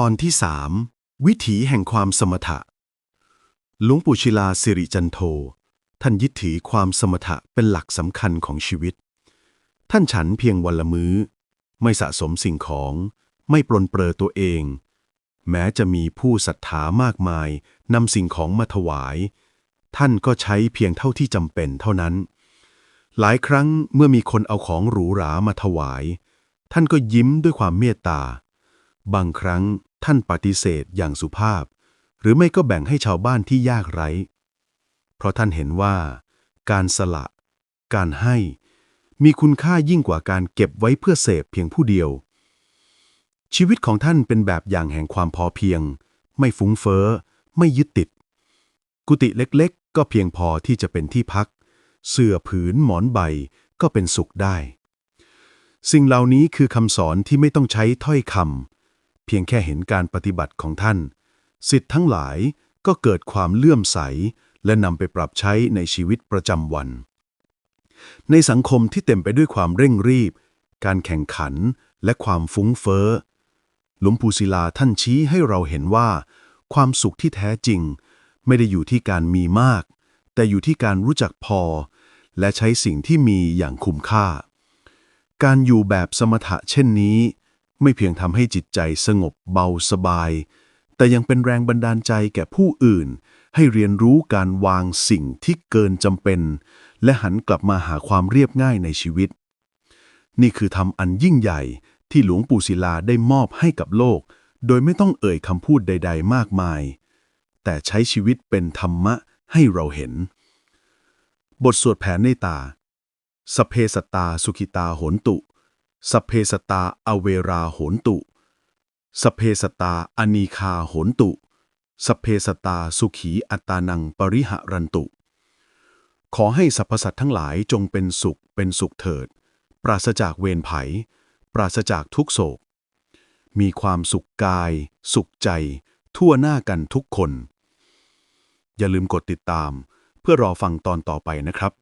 ตอนที่สามวิถีแห่งความสมถะหลวงปู่ศิลาสิริจันโท ท่านยึดถือความสมถะเป็นหลักสำคัญของชีวิต ท่านฉันเพียงวันละมื้อ ไม่สะสมสิ่งของ ไม่ปรนเปรอตัวเอง แม้จะมีผู้ศรัทธามากมายนำสิ่งของมาถวาย ท่านก็ใช้เพียงเท่าที่จำเป็นเท่านั้น หลายครั้งเมื่อมีคนเอาของหรูหรามาถวาย ท่านก็ยิ้มด้วยความเมตตา บางครั้งท่านปฏิเสธอย่างสุภาพ หรือไม่ก็แบ่งให้ชาวบ้านที่ยากไร้ เพราะท่านเห็นว่า การสละ การให้ มีคุณค่ายิ่งกว่าการเก็บไว้เพื่อเสพเพียงผู้เดียว ชีวิตของท่านเป็นแบบอย่างแห่งความพอเพียง ไม่ฟุ้งเฟ้อ ไม่ยึดติด กุฏิเล็กๆ ก็เพียงพอที่จะเป็นที่พัก เสื่อผืนหมอนใบก็เป็นสุขได้ สิ่งเหล่านี้คือคำสอนที่ไม่ต้องใช้ถ้อยคำ เพียงแค่เห็นการปฏิบัติของท่าน สิทธิ์ทั้งหลายก็เกิดความเลื่อมใส และนำไปปรับใช้ในชีวิตประจำวัน ในสังคมที่เต็มไปด้วยความเร่งรีบ การแข่งขันและความฟุ้งเฟ้อ หลวงปู่ศิลาท่านชี้ให้เราเห็นว่า ความสุขที่แท้จริง ไม่ได้อยู่ที่การมีมาก แต่อยู่ที่การรู้จักพอ และใช้สิ่งที่มีอย่างคุ้มค่า การอยู่แบบสมถะเช่นนี้ ไม่เพียงทำให้จิตใจสงบเบาสบาย แต่ยังเป็นแรงบันดาลใจแก่ผู้อื่น ให้เรียนรู้การวางสิ่งที่เกินจำเป็น และหันกลับมาหาความเรียบง่ายในชีวิต นี่คือธรรมอันยิ่งใหญ่ที่หลวงปู่ศิลาได้มอบให้กับโลก โดยไม่ต้องเอ่ยคำพูดใด ๆ มากมาย แต่ใช้ชีวิตเป็นธรรมะให้เราเห็น บทสวดแผ่เมตตาสเพสตตาสุขิตาโหนตุ สเพสตาอเวราโหนตุ สเพสตาอนีคาโหนตุ สเพสตาสุขีอัตานังปริหะรันตุ ขอให้สรรพสัตว์ทั้งหลายจงเป็นสุขเป็นสุขเถิด ปราศจากเวรไผปราศจากทุกโศก มีความสุขกาย สุขใจ ทั่วหน้ากันทุกคน อย่าลืมกดติดตาม เพื่อรอฟังตอนต่อไปนะครับ